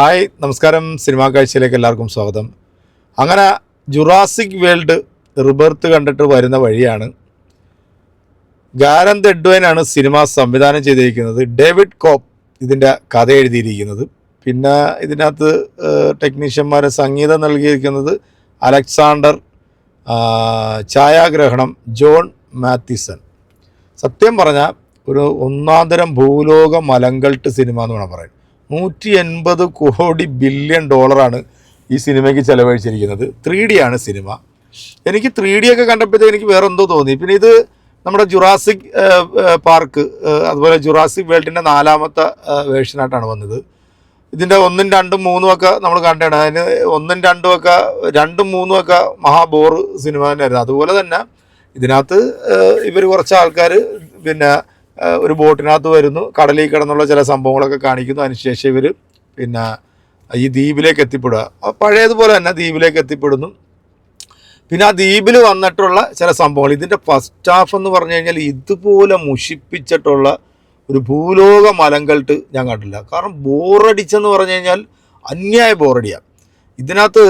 Hi നമസ്കാരം. Cinema കാഴ്ചയിലേക്ക് എല്ലാവർക്കും സ്വാഗതം. അങ്ങനെ ജുറാസിക് വേൾഡ് റിബർത്ത് കണ്ടിട്ട് വരുന്ന വഴിയാണ് ഗാരന്ത് എഡ്വൈനാണ് സിനിമ സംവിധാനം ചെയ്തിരിക്കുന്നത്. ഡേവിഡ് കോപ്പ് ഇതിന്റെ കഥ എഴുതിയിരിക്കുന്നത്. പിന്നെ ഇതിനകത്ത് ടെക്നീഷ്യന്മാരെ സംഗീതം നൽകിയിരിക്കുന്നത് അലക്സാണ്ടർ ഛായാഗ്രഹണം ജോൺ മാത്യൂസൺ. സത്യം പറഞ്ഞാൽ ഒരു ഒന്നാന്തരം ഭൂലോക മലങ്കൾട്ട് സിനിമ എന്ന് വേണം പറയാൻ. നൂറ്റി എൺപത് കോടി ബില്യൺ ഡോളറാണ് ഈ സിനിമയ്ക്ക് ചെലവഴിച്ചിരിക്കുന്നത്. ത്രീ ഡി ആണ് സിനിമ. എനിക്ക് ത്രീ ഡി ഒക്കെ കണ്ടപ്പോഴത്തേക്ക് എനിക്ക് വേറെ എന്തോ തോന്നി. പിന്നെ ഇത് നമ്മുടെ ജുറാസിക് പാർക്ക് അതുപോലെ ജുറാസിക് വേൾഡിന്റെ നാലാമത്തെ വേർഷനായിട്ടാണ് വന്നത്. ഇതിന്റെ ഒന്നും രണ്ടും മൂന്നും ഒക്കെ നമ്മൾ കണ്ടതാണ്. അതിന് ഒന്നും രണ്ടും ഒക്കെ രണ്ടും മൂന്നും ഒക്കെ മഹാബോർ സിനിമ തന്നെയായിരുന്നു. അതുപോലെ തന്നെ ഇതിനകത്ത് ഇവർ കുറച്ച് ആൾക്കാർ പിന്നെ ഒരു ബോട്ടിനകത്ത് വരുന്നു കടലിൽ കിടന്നുള്ള ചില സംഭവങ്ങളൊക്കെ കാണിക്കുന്നു. അതിനുശേഷം ഇവർ പിന്നെ ഈ ദ്വീപിലേക്ക് എത്തിപ്പെടുക. പഴയതുപോലെ തന്നെ ദ്വീപിലേക്ക് എത്തിപ്പെടുന്നു. പിന്നെ ആ ദ്വീപിൽ വന്നിട്ടുള്ള ചില സംഭവങ്ങൾ. ഇതിന്റെ ഫസ്റ്റ് ഹാഫ് എന്ന് പറഞ്ഞു കഴിഞ്ഞാൽ ഇതുപോലെ മുഷിപ്പിച്ചിട്ടുള്ള ഒരു ഭൂലോക മലങ്കൾട്ട് ഞാൻ കണ്ടില്ല. കാരണം ബോറടിച്ചെന്ന് പറഞ്ഞു കഴിഞ്ഞാൽ അന്യായ ബോറടിയാണ് ഇതിനകത്ത്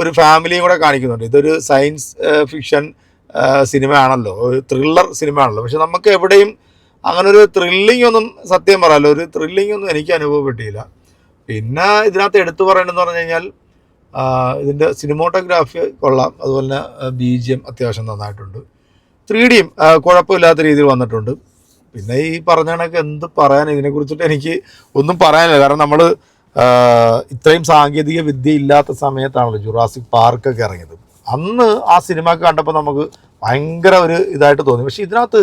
ഒരു ഫാമിലിയും കൂടെ കാണിക്കുന്നുണ്ട്. ഇതൊരു സയൻസ് ഫിക്ഷൻ സിനിമയാണല്ലോ. ഒരു ത്രില്ലർ സിനിമയാണല്ലോ. പക്ഷെ നമുക്ക് എവിടെയും അങ്ങനെ ഒരു ത്രില്ലിംഗ് ഒന്നും സത്യം പറയാലോ ഒരു ത്രില്ലിംഗ് ഒന്നും എനിക്ക് അനുഭവപ്പെട്ടില്ല. പിന്നെ ഇതിനകത്ത് എടുത്തു പറയേണ്ടതെന്ന് പറഞ്ഞു കഴിഞ്ഞാൽ ഇതിന്റെ സിനിമോട്ടോഗ്രാഫി കൊള്ളാം. അതുപോലെ തന്നെ ബി ജി എം അത്യാവശ്യം നന്നായിട്ടുണ്ട്. ത്രീ ഡിയും കുഴപ്പമില്ലാത്ത രീതിയിൽ വന്നിട്ടുണ്ട്. പിന്നെ ഈ പറഞ്ഞ കണക്ക് എന്ത് പറയാൻ ഇതിനെക്കുറിച്ചിട്ട് എനിക്ക് ഒന്നും പറയാനില്ല. കാരണം നമ്മൾ ഇത്രയും സാങ്കേതിക വിദ്യ ഇല്ലാത്ത സമയത്താണല്ലോ ജുറാസിക് പാർക്കൊക്കെ ഇറങ്ങിയത്. അന്ന് ആ സിനിമ കണ്ടപ്പോൾ നമുക്ക് ഭയങ്കര ഒരു ഇതായിട്ട് തോന്നി. പക്ഷേ ഇതിനകത്ത്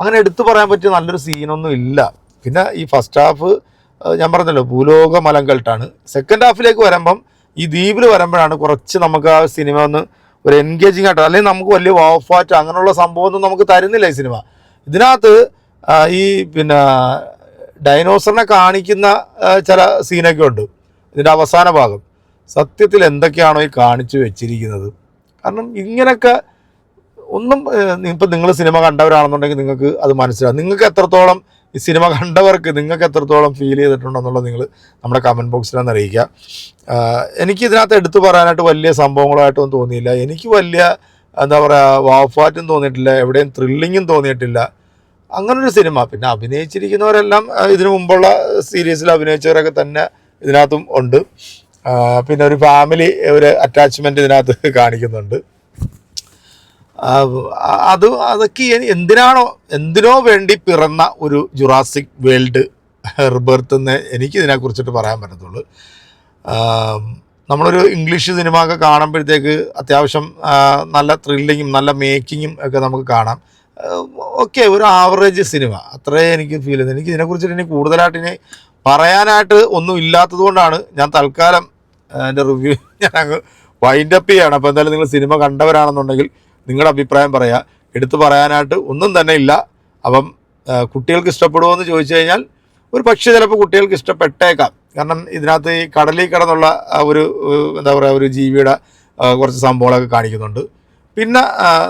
അങ്ങനെ എടുത്തു പറയാൻ പറ്റിയ നല്ലൊരു സീനൊന്നും ഇല്ല. പിന്നെ ഈ ഫസ്റ്റ് ഹാഫ് ഞാൻ പറഞ്ഞല്ലോ ഭൂലോക മലങ്കൾട്ടാണ് സെക്കൻഡ് ഹാഫിലേക്ക് വരുമ്പം ഈ ദ്വീപിൽ വരുമ്പോഴാണ് കുറച്ച് നമുക്ക് ആ സിനിമ ഒന്ന് ഒരു എൻഗേജിങ് ആയിട്ട് അല്ലെങ്കിൽ നമുക്ക് വലിയ വാഫാറ്റ് അങ്ങനെയുള്ള സംഭവമൊന്നും നമുക്ക് തരുന്നില്ല ഈ സിനിമ ഇതിനകത്ത് ഈ പിന്നെ ഡൈനോസറിനെ കാണിക്കുന്ന ചില സീനൊക്കെ ഉണ്ട്. ഇതിന്റെ അവസാന ഭാഗം. സത്യത്തിൽ എന്തൊക്കെയാണോ ഈ കാണിച്ചു വെച്ചിരിക്കുന്നത്. കാരണം ഇങ്ങനെയൊക്കെ ഒന്നും ഇപ്പം നിങ്ങൾ സിനിമ കണ്ടവരാണെന്നുണ്ടെങ്കിൽ നിങ്ങൾക്ക് അത് മനസ്സിലാവും. നിങ്ങൾക്ക് എത്രത്തോളം ഈ സിനിമ കണ്ടവർക്ക് നിങ്ങൾക്ക് എത്രത്തോളം ഫീൽ ചെയ്തിട്ടുണ്ടെന്നുള്ളത് നിങ്ങൾ നമ്മുടെ കമന്റ് ബോക്സിലൊന്ന് അറിയിക്കുക. എനിക്ക് ഇതിനകത്ത് എടുത്തു പറയാനായിട്ട് വലിയ സംഭവങ്ങളായിട്ടൊന്നും തോന്നിയില്ല. എനിക്ക് വലിയ എന്താ പറയുക വാഫാറ്റും തോന്നിയിട്ടില്ല എവിടെയും ത്രില്ലിങ്ങും തോന്നിയിട്ടില്ല. അങ്ങനൊരു സിനിമ. പിന്നെ അഭിനയിച്ചിരിക്കുന്നവരെല്ലാം ഇതിനു മുമ്പുള്ള സീരീസിൽ അഭിനയിച്ചവരൊക്കെ തന്നെ ഇതിനകത്തും ഉണ്ട്. പിന്നെ ഒരു ഫാമിലി ഒരു അറ്റാച്ച്മെന്റ് ഇതിനകത്ത് കാണിക്കുന്നുണ്ട്. അത് അതൊക്കെ എന്തിനാണോ എന്തിനോ വേണ്ടി പിറന്ന ഒരു ജുറാസിക് വേൾഡ് ഹെർബർത്ത് എന്ന് എനിക്ക് ഇതിനെക്കുറിച്ചിട്ട് പറയാൻ പറ്റത്തുള്ളൂ. നമ്മളൊരു ഇംഗ്ലീഷ് സിനിമ ഒക്കെ കാണുമ്പോഴത്തേക്ക് അത്യാവശ്യം നല്ല ത്രില്ലിങ്ങും നല്ല മേക്കിങ്ങും ഒക്കെ നമുക്ക് കാണാം. ഓക്കെ ഒരു ആവറേജ് സിനിമ. അത്രേ എനിക്ക് ഫീൽ ചെയ്യുന്നത്. എനിക്ക് ഇതിനെക്കുറിച്ചിട്ട് ഇനി കൂടുതലായിട്ട് ഇനി പറയാനായിട്ട് ഒന്നും ഇല്ലാത്തത് കൊണ്ടാണ് ഞാൻ തൽക്കാലം എന്റെ റിവ്യൂ ഞാൻ അങ്ങ് വൈൻഡപ്പ് ചെയ്യാണ്. അപ്പോൾ എന്തായാലും നിങ്ങൾ സിനിമ കണ്ടവരാണെന്നുണ്ടെങ്കിൽ നിങ്ങളുടെ അഭിപ്രായം പറയുക എടുത്തു പറയാനായിട്ട് ഒന്നും തന്നെ ഇല്ല. അപ്പം കുട്ടികൾക്ക് ഇഷ്ടപ്പെടുമോ എന്ന് ചോദിച്ചു കഴിഞ്ഞാൽ ഒരു പക്ഷേ ചിലപ്പോൾ കുട്ടികൾക്ക് ഇഷ്ടപ്പെട്ടേക്കാം. കാരണം ഇതിനകത്ത് ഈ കടലിൽ കിടന്നുള്ള ഒരു എന്താ പറയുക ഒരു ജീവിയുടെ കുറച്ച് സംഭവങ്ങളൊക്കെ കാണിക്കുന്നുണ്ട്. പിന്നെ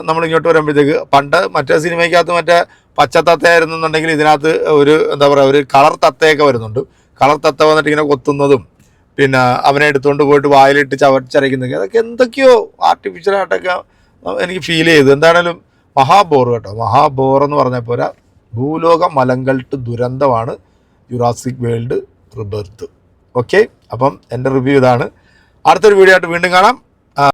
നമ്മൾ ഇങ്ങോട്ട് വരുമ്പോഴത്തേക്ക് പണ്ട് മറ്റേ സിനിമയ്ക്കകത്ത് മറ്റേ പച്ചത്തത്തയായിരുന്നുണ്ടെങ്കിൽ ഇതിനകത്ത് ഒരു എന്താ പറയുക ഒരു കളർ തത്തയൊക്കെ വരുന്നുണ്ട്. കളർ തത്ത വന്നിട്ട് ഇങ്ങനെ കൊത്തുന്നതും പിന്നെ അവനെ എടുത്തുകൊണ്ട് പോയിട്ട് വായിലിട്ട് ചവച്ചരയ്ക്കുന്നതൊക്കെ അതൊക്കെ എന്തൊക്കെയോ ആർട്ടിഫിഷ്യലായിട്ടൊക്കെ എനിക്ക് ഫീൽ ചെയ്തു. എന്താണേലും മഹാബോർ കേട്ടോ. മഹാബോർ എന്ന് പറഞ്ഞ പോരാ ഭൂലോക മലങ്കൾട്ട് ദുരന്തമാണ് യുറാസിക് വേൾഡ് റിബർത്ത് ഓക്കെ അപ്പം എന്റെ റിവ്യൂ ഇതാണ്. അടുത്തൊരു വീഡിയോ ആയിട്ട് വീണ്ടും കാണാം.